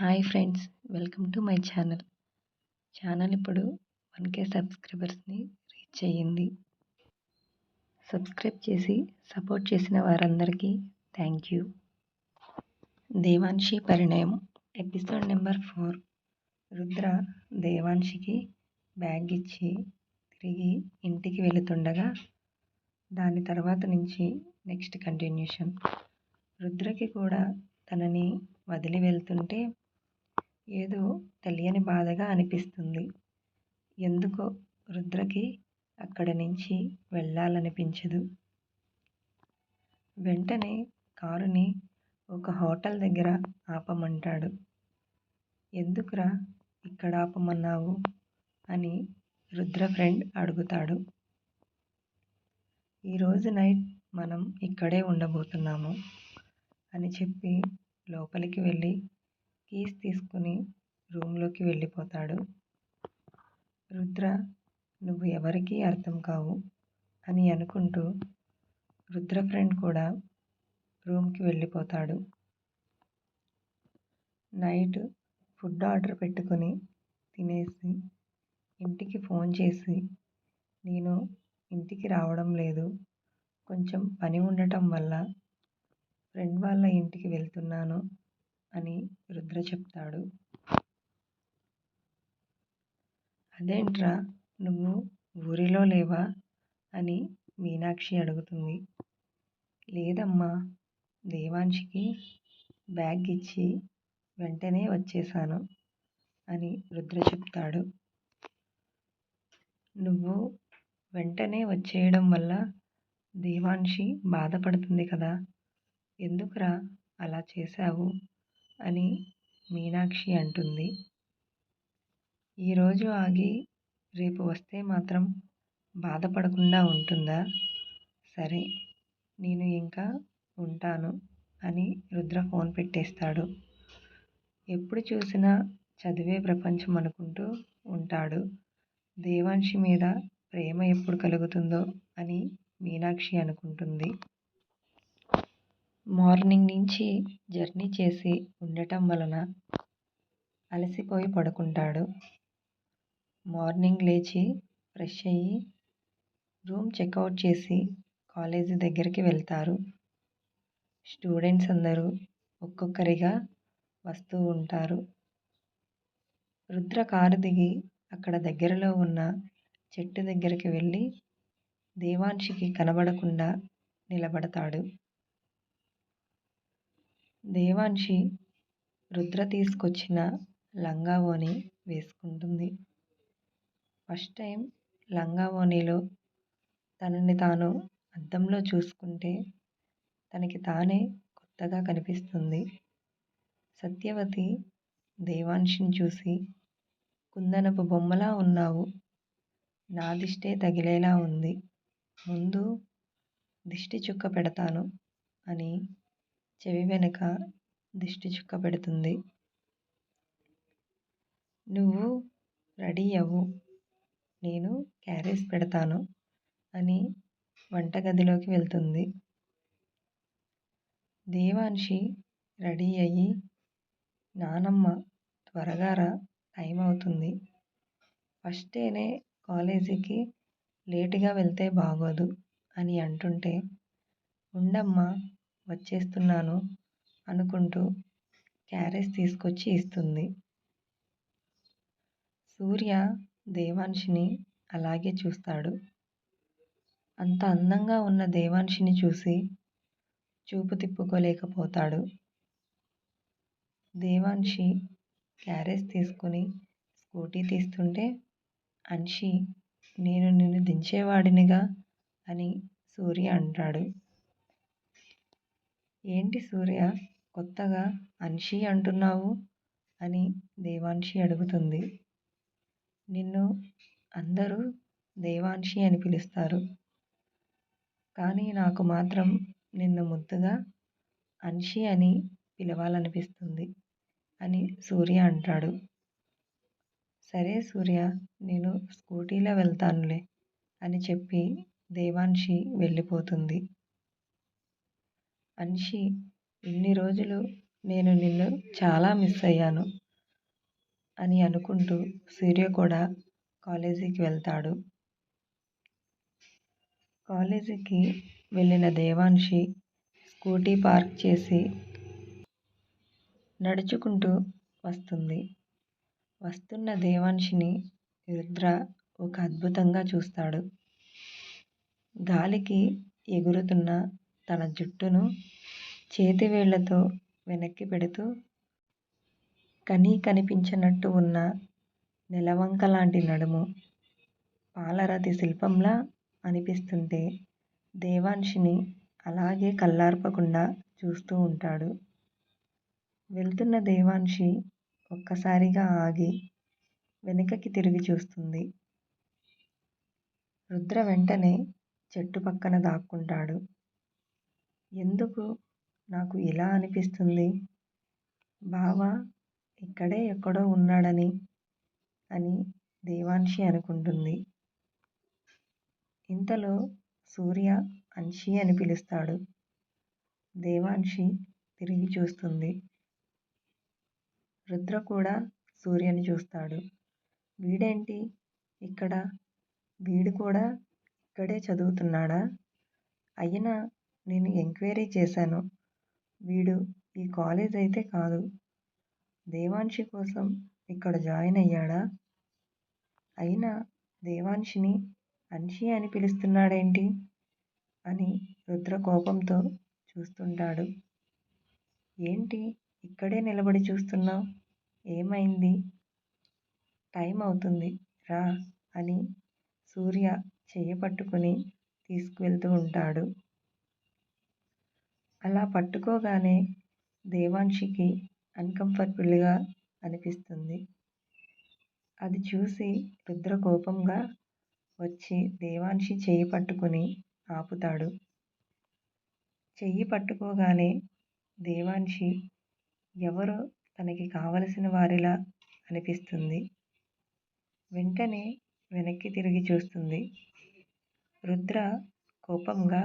Hi friends welcome to my channel. Channel ఇప్పుడు one K సబ్స్క్రైబర్స్ని reach అయ్యింది. Subscribe చేసి సపోర్ట్ చేసిన వారందరికీ thank you. Devanshi Parinayam episode number four. Rudra దేవాన్షికి bag ఇచ్చి తిరిగి ఇంటికి వెళుతుండగా దాని తర్వాత నుంచి నెక్స్ట్ కంటిన్యూషన్. రుద్రకి కూడా తనని వదిలి వెళ్తుంటే ఏదో తెలియని బాధగా అనిపిస్తుంది. ఎందుకో రుద్రకి అక్కడి నుంచి వెళ్ళాలనిపించదు. వెంటనే కారుని ఒక హోటల్ దగ్గర ఆపమంటాడు. ఎందుకురా ఇక్కడ ఆపమన్నావు? అని రుద్ర ఫ్రెండ్ అడుగుతాడు. ఈరోజు నైట్ మనం ఇక్కడే ఉండబోతున్నాము అని చెప్పి లోపలికి వెళ్ళి కీస్ తీసుకుని రూమ్లోకి వెళ్ళిపోతాడు. రుద్ర నువ్వు ఎవరికీ అర్థం కావు అని అనుకుంటూ రుద్ర ఫ్రెండ్ కూడా రూమ్కి వెళ్ళిపోతాడు. నైట్ ఫుడ్ ఆర్డర్ పెట్టుకొని తినేసి ఇంటికి ఫోన్ చేసి నేను ఇంటికి రావడం లేదు. కొంచెం పని ఉండటం వల్ల ఫ్రెండ్ వాళ్ళ ఇంటికి వెళ్తున్నాను. అని రుద్ర చెప్తాడు. అదేంట్రా నువ్వు ఊరిలో లేవా? అని మీనాక్షి అడుగుతుంది. లేదమ్మా దేవాంశికి బ్యాగ్ ఇచ్చి వెంటనే వచ్చేసాను అని రుద్ర చెప్తాడు. నువ్వు వెంటనే వచ్చేయడం వల్ల దేవాన్షి బాధపడుతుంది కదా ఎందుకురా అలా చేశావు? అని మీనాక్షి అంటుంది. ఈరోజు ఆగి రేపు వస్తే మాత్రం బాధపడకుండా ఉంటుందా? సరే నేను ఇంకా ఉంటాను అని రుద్ర ఫోన్ పెట్టేస్తాడు. ఎప్పుడు చూసినా చదివే ప్రపంచం అనుకుంటూ ఉంటాడు. దేవాంశి మీద ప్రేమ ఎప్పుడు కలుగుతుందో అని మీనాక్షి అనుకుంటుంది. మార్నింగ్ నుంచి జర్నీ చేసి ఉండటం వలన అలసిపోయి పడుకుంటాడు. మార్నింగ్ లేచి ఫ్రెష్ అయ్యి రూమ్ చెక్అవుట్ చేసి కాలేజీ దగ్గరికి వెళ్తారు. స్టూడెంట్స్ అందరూ ఒక్కొక్కరిగా వస్తూ ఉంటారు. రుద్ర కారు దిగి అక్కడ దగ్గరలో ఉన్న చెట్టు దగ్గరికి వెళ్ళి దేవాన్షికి కనబడకుండా నిలబడతాడు. దేవాన్షి రుద్ర తీసుకొచ్చిన లంగా ఓణి వేసుకుంటుంది. ఫస్ట్ టైం లంగా ఓణిలో తనని తాను అద్దంలో చూసుకుంటే తనకి తానే కొత్తగా కనిపిస్తుంది. సత్యవతి దేవాన్షిని చూసి కుందనపు బొమ్మలా ఉన్నావు. నా దిష్టే తగిలేలా ఉంది. ముందు దిష్టి చుక్క పెడతాను అని చెవి వెనుక దిష్టి చుక్క పెడుతుంది. నువ్వు రెడీ అవ్వు. నేను క్యారేజ్ పెడతాను అని వంటగదిలోకి వెళ్తుంది. దేవాన్షి రెడీ అయ్యి. నానమ్మ త్వరగా రా. టైం అవుతుంది. ఫస్ట్ డేనే కాలేజీకి లేటుగా వెళ్తే బాగోదు అని అంటుంటే ఉండమ్మా వచ్చేస్తున్నాను అనుకుంటూ క్యారేజ్ తీసుకొచ్చి ఇస్తుంది. సూర్య దేవాన్షిని అలాగే చూస్తాడు. అంత అందంగా ఉన్న దేవాన్షిని చూసి చూపు తిప్పుకోలేకపోతాడు. దేవాన్షి క్యారేజ్ తీసుకుని స్కూటీ తీస్తుంటే అన్షి నేను నిన్ను దించేవాడినిగా అని సూర్య అంటాడు. ఏంటి సూర్య కొత్తగా అన్షి అంటున్నావు? అని దేవాన్షి అడుగుతుంది. నిన్ను అందరూ దేవాన్షి అని పిలుస్తారు. కానీ నాకు మాత్రం నిన్ను ముద్దుగా అన్షి అని పిలవాలనిపిస్తుంది అని సూర్య అంటాడు. సరే సూర్య నేను స్కూటీలో వెళ్తానులే అని చెప్పి దేవాన్షి వెళ్ళిపోతుంది. అన్షి ఇన్ని రోజులు నేను నిన్ను చాలా మిస్ అయ్యాను అని అనుకుంటూ సూర్య కూడా కాలేజీకి వెళ్తాడు. కాలేజీకి వెళ్ళిన దేవాన్షి స్కూటీ పార్క్ చేసి నడుచుకుంటూ వస్తుంది. వస్తున్న దేవాన్షిని రుద్ర ఒక అద్భుతంగా చూస్తాడు. గాలికి ఎగురుతున్న తన జుట్టును చేతివేళ్ళతో వెనక్కి పెడుతూ కనీ కనిపించనట్టు ఉన్న నెలవంక లాంటి నడుము పాలరాతి శిల్పంలా అనిపిస్తుంటే దేవాన్షిని అలాగే కళ్ళార్పకుండా చూస్తూ ఉంటాడు. వెళ్తున్న దేవాన్షి ఒక్కసారిగా ఆగి వెనుకకి తిరిగి చూస్తుంది. రుద్ర వెంటనే చెట్టు పక్కన దాక్కుంటాడు. ఎందుకు నాకు ఇలా అనిపిస్తుంది? బావ ఇక్కడే ఎక్కడో ఉన్నాడని అని దేవాన్షి అనుకుంటుంది. ఇంతలో సూర్య అన్షి అని పిలుస్తాడు. దేవాన్షి తిరిగి చూస్తుంది. రుద్ర కూడా సూర్యని చూస్తాడు. వీడేంటి? ఇక్కడ వీడు కూడా ఇక్కడే చదువుతున్నాడా? అయినా నేను ఎంక్వైరీ చేశాను. వీడు ఈ కాలేజ్ అయితే కాదు. దేవాన్షి కోసం ఇక్కడ జాయిన్ అయ్యాడా? అయినా దేవాన్షిని అన్షి అని పిలుస్తున్నాడేంటి? అని రుద్ర కోపంతో చూస్తుంటాడు. ఏంటి ఇక్కడే నిలబడి చూస్తున్నావు? ఏమైంది? టైం అవుతుంది రా అని సూర్య చెయ్యి పట్టుకుని తీసుకువెళ్తూ ఉంటాడు. అలా పట్టుకోగానే దేవాన్షికి అన్కంఫర్టబుల్గా అనిపిస్తుంది. అది చూసి రుద్ర కోపంగా వచ్చి దేవాన్షి చెయ్యి పట్టుకుని ఆపుతాడు. చెయ్యి పట్టుకోగానే దేవాన్షి ఎవరో తనకి కావలసిన వారిలా అనిపిస్తుంది. వెంటనే వెనక్కి తిరిగి చూస్తుంది. రుద్ర కోపంగా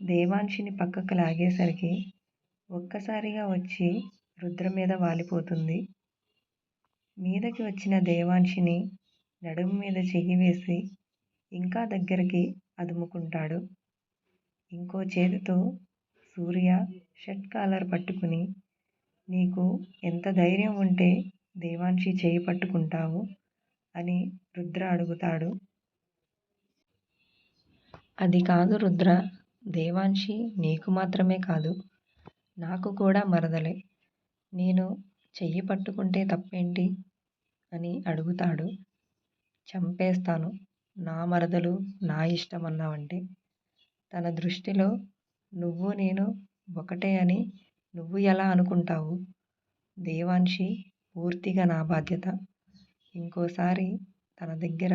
దేవాన్షిని పక్కకు లాగేసరికి ఒక్కసారిగా వచ్చి రుద్ర మీద వాలిపోతుంది. మీదకి వచ్చిన దేవాన్షిని నడుము మీద చెయ్యి వేసి ఇంకా దగ్గరికి అదుముకుంటాడు. ఇంకో చేతితో సూర్య షర్ట్ కాలర్ పట్టుకుని నీకు ఎంత ధైర్యం ఉంటే దేవాన్షి చేయి పట్టుకుంటావు అని రుద్ర అడుగుతాడు. అది కాదు రుద్ర దేవాన్షి నీకు మాత్రమే కాదు నాకు కూడా మరదలే. నేను చెయ్యి పట్టుకుంటే తప్పేంటి? అని అడుగుతాడు. చంపేస్తాను. నా మరదలు నా ఇష్టం అన్నావంటే తన దృష్టిలో నువ్వు నేను ఒకటే అని నువ్వు ఎలా అనుకుంటావు? దేవాన్షి పూర్తిగా నా బాధ్యత. ఇంకోసారి తన దగ్గర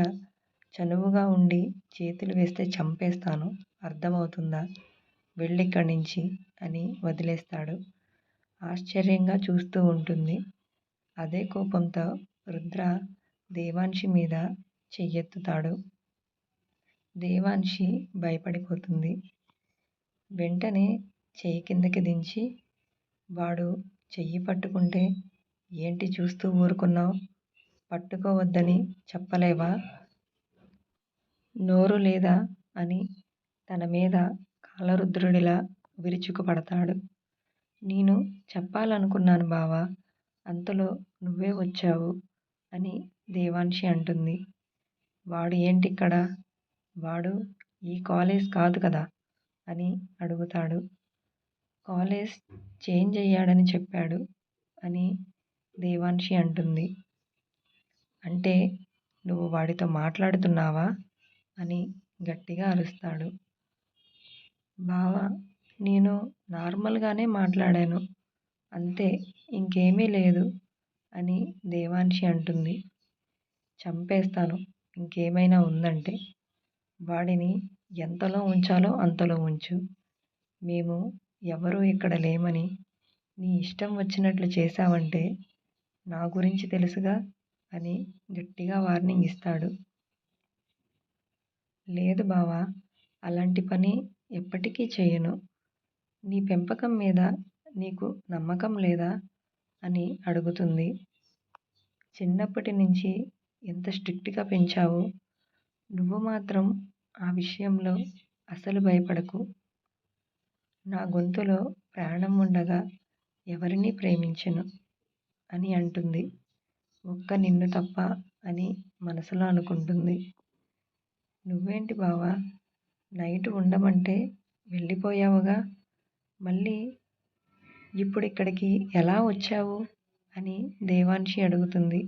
చనువుగా ఉండి చేతులు వేస్తే చంపేస్తాను. అర్థమవుతుందా? వెళ్ళిక్కడి నుంచి అని వదిలేస్తాడు. ఆశ్చర్యంగా చూస్తూ ఉంటుంది. అదే కోపంతో రుద్ర దేవాన్షి మీద చెయ్యెత్తుతాడు. దేవాన్షి భయపడిపోతుంది. వెంటనే చెయ్యి కిందకి దించి వాడు చెయ్యి పట్టుకుంటే ఏంటి చూస్తూ ఊరుకున్నావు? పట్టుకోవద్దని చెప్పలేవా? నోరు లేదా? అని తన మీద కాలరుద్రుడిలా విరుచుకుపడతాడు. నేను చెప్పాలనుకున్నాను బావా అంతలో నువ్వే వచ్చావు అని దేవాన్షి అంటుంది. వాడు ఏంటిక్కడ? వాడు ఈ కాలేజ్ కాదు కదా అని అడుగుతాడు. కాలేజ్ చేంజ్ అయ్యాడని చెప్పాడు అని దేవాన్షి అంటుంది. అంటే నువ్వు వాడితో మాట్లాడుతున్నావా? అని గట్టిగా అరుస్తాడు. బావా నేను నార్మల్గానే మాట్లాడాను. అంతే ఇంకేమీ లేదు అని దేవాన్షి అంటుంది. చంపేస్తాను ఇంకేమైనా ఉందంటే. వాడిని ఎంతలో ఉంచాలో అంతలో ఉంచు. మేము ఎవరూ ఇక్కడ లేమని నీ ఇష్టం వచ్చినట్లు చేశావంటే నా గురించి తెలుసుగా అని గట్టిగా వార్నింగ్ ఇస్తాడు. లేదు బావా అలాంటి పని ఎప్పటికీ చేయను. నీ పెంపకం మీద నీకు నమ్మకం లేదా? అని అడుగుతుంది. చిన్నప్పటి నుంచి ఎంత స్ట్రిక్ట్గా పెంచావో? నువ్వు మాత్రం ఆ విషయంలో అసలు భయపడకు. నా గొంతులో ప్రాణం ఉండగా ఎవరినీ ప్రేమించను? అని అంటుంది. ఒక్క నిన్ను తప్ప అని మనసులో అనుకుంటుంది. నువ్వేంటి బావా? నైట్ ఉండమంటే వెళ్ళిపోయావుగా. మళ్ళీ ఇప్పుడు ఇక్కడికి ఎలా వచ్చావు? అని దేవాన్షి అడుగుతుంది.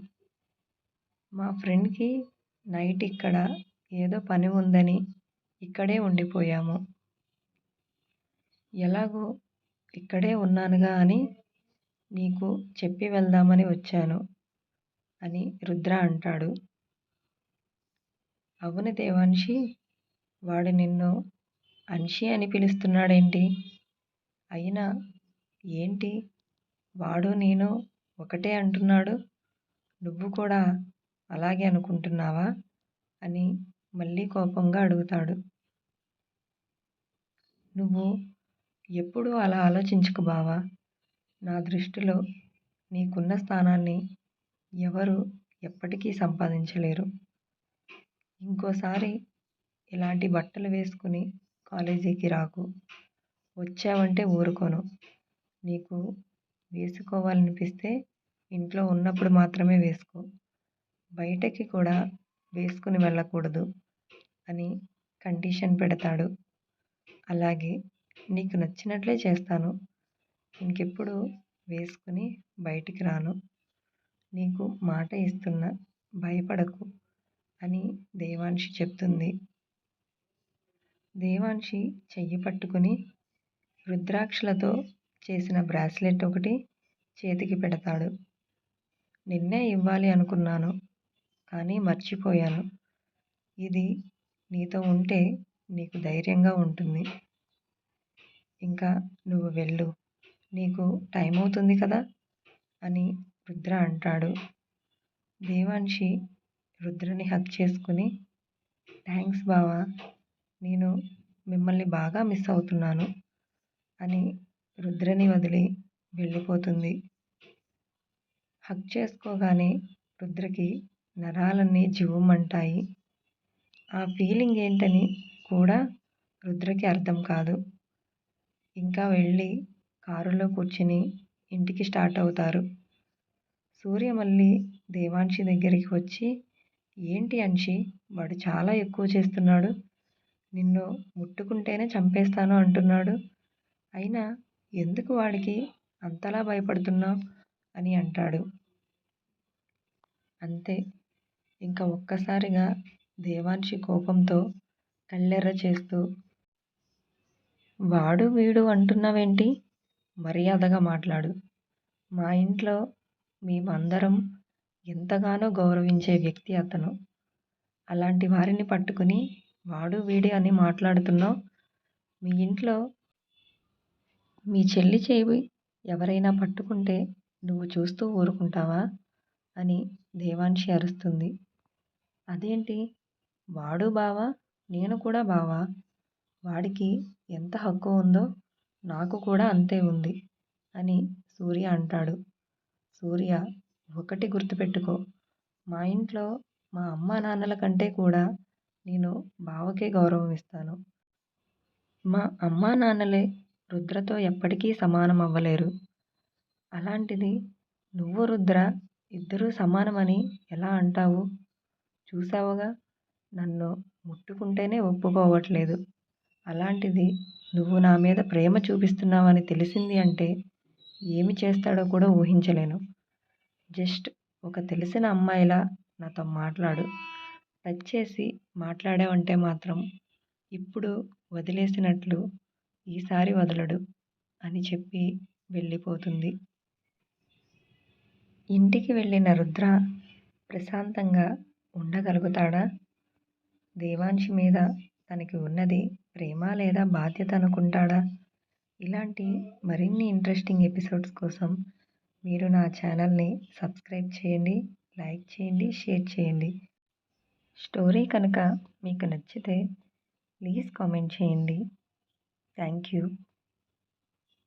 మా ఫ్రెండ్కి నైట్ ఇక్కడ ఏదో పని ఉందని ఇక్కడే ఉండిపోయాము. ఎలాగో ఇక్కడే ఉన్నానుగా అని నీకు చెప్పి వెళ్దామని వచ్చాను అని రుద్ర అంటాడు. అవును దేవాన్షి వాడు నిన్ను అన్షి అని పిలుస్తున్నాడేంటి? అయినా ఏంటి? వాడు నేను ఒకటే అంటున్నాడు. నువ్వు కూడా అలాగే అనుకుంటున్నావా? అని మళ్ళీ కోపంగా అడుగుతాడు. నువ్వు ఎప్పుడూ అలా ఆలోచించకు బావా. నా దృష్టిలో నీకున్న స్థానాన్ని ఎవరు ఎప్పటికీ సంపాదించలేరు. ఇంకోసారి ఇలాంటి బట్టలు వేసుకుని కాలేజీకి రాకు. వచ్చావంటే ఊరుకోను. నీకు వేసుకోవాలనిపిస్తే ఇంట్లో ఉన్నప్పుడు మాత్రమే వేసుకో. బయటకి కూడా వేసుకుని వెళ్ళకూడదు అని కండిషన్ పెడతాడు. అలాగే నీకు నచ్చినట్లే చేస్తాను. ఇంకెప్పుడు వేసుకుని బయటికి రాను. నీకు మాట ఇస్తున్నా భయపడకు అని దేవాన్షి చెప్తుంది. దేవాన్షి చెయ్యి పట్టుకుని రుద్రాక్షలతో చేసిన బ్రాస్లెట్ ఒకటి చేతికి పెడతాడు. నిన్నే ఇవ్వాలి అనుకున్నాను కానీ మర్చిపోయాను. ఇది నీతో ఉంటే నీకు ధైర్యంగా ఉంటుంది. ఇంకా నువ్వు వెళ్ళు నీకు టైం అవుతుంది కదా అని రుద్ర అంటాడు. దేవాన్షి రుద్రని హక్ చేసుకుని థ్యాంక్స్ బావా నేను మిమ్మల్ని బాగా మిస్ అవుతున్నాను అని రుద్రని వదిలి వెళ్ళిపోతుంది. హక్ చేసుకోగానే రుద్రకి నరాలన్నీ జివ్వుమంటాయి. ఆ ఫీలింగ్ ఏంటని కూడా రుద్రకి అర్థం కాదు. ఇంకా వెళ్ళి కారులో కూర్చుని ఇంటికి స్టార్ట్ అవుతారు. సూర్య మళ్ళీ దేవాన్షి దగ్గరికి వచ్చి ఏంటి అన్షి వాడు చాలా ఎక్కువ చేస్తున్నాడు. నిన్ను ముట్టుకుంటేనే చంపేస్తాను అంటున్నాడు. అయినా ఎందుకు వాడికి అంతలా భయపడుతున్నావు? అని అంటాడు. అంతే. ఇంకా ఒక్కసారిగా దేవాన్షి కోపంతో కళ్ళెర్ర చేస్తూ వాడు వీడు అంటున్నావేంటి? మర్యాదగా మాట్లాడు. మా ఇంట్లో మేమందరం ఎంతగానో గౌరవించే వ్యక్తి అతను. అలాంటి వారిని పట్టుకుని వాడు వీడి అని మాట్లాడుతున్నావు? మీ ఇంట్లో మీ చెల్లి చేయి ఎవరైనా పట్టుకుంటే నువ్వు చూస్తూ ఊరుకుంటావా? అని దేవాన్షి అరుస్తుంది. అదేంటి? వాడు బావా? నేను కూడా బావా? వాడికి ఎంత హక్కు ఉందో నాకు కూడా అంతే ఉంది అని సూర్య అంటాడు. సూర్య ఒకటి గుర్తుపెట్టుకో. మా ఇంట్లో మా అమ్మా నాన్నల కంటే కూడా నేను బావకే గౌరవం ఇస్తాను మా అమ్మా నాన్నలే రుద్రతో ఎప్పటికీ సమానం అవ్వలేరు అలాంటిది నువ్వు రుద్ర ఇద్దరూ సమానమని ఎలా అంటావు? చూసావుగా నన్ను ముట్టుకుంటేనే ఒప్పుకోవట్లేదు. అలాంటిది నువ్వు నా మీద ప్రేమ చూపిస్తున్నావని తెలిసింది అంటే ఏమి చేస్తాడో కూడా ఊహించలేను. జస్ట్ ఒక తెలిసిన అమ్మాయిలా నాతో మాట్లాడు. టచ్ చేసి మాట్లాడావంటే మాత్రం ఇప్పుడు వదిలేసినట్లు ఈసారి వదలడు అని చెప్పి వెళ్ళిపోతుంది. ఇంటికి వెళ్ళిన రుద్ర ప్రశాంతంగా ఉండగలుగుతాడా? దేవాంశి మీద తనకి ఉన్నది ప్రేమ లేదా బాధ్యత అనుకుంటాడా? ఇలాంటి మరిన్ని ఇంట్రెస్టింగ్ ఎపిసోడ్స్ కోసం మీరు నా ఛానల్ని సబ్స్క్రైబ్ చేయండి లైక్ చేయండి షేర్ చేయండి. స్టోరీ కనుక మీకు నచ్చితే ప్లీజ్ కామెంట్ చేయండి. Thank you